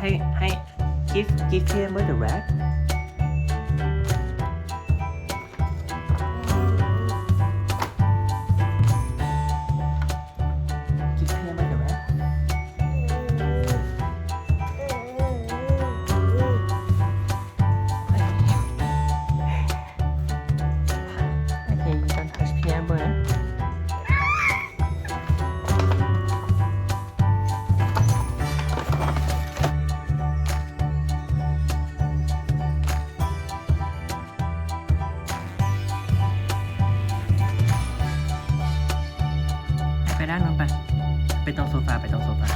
ให้ให้ give give him the rat ไปด้านนู้นไป ไปตรงโซฟาไปตรงโซฟา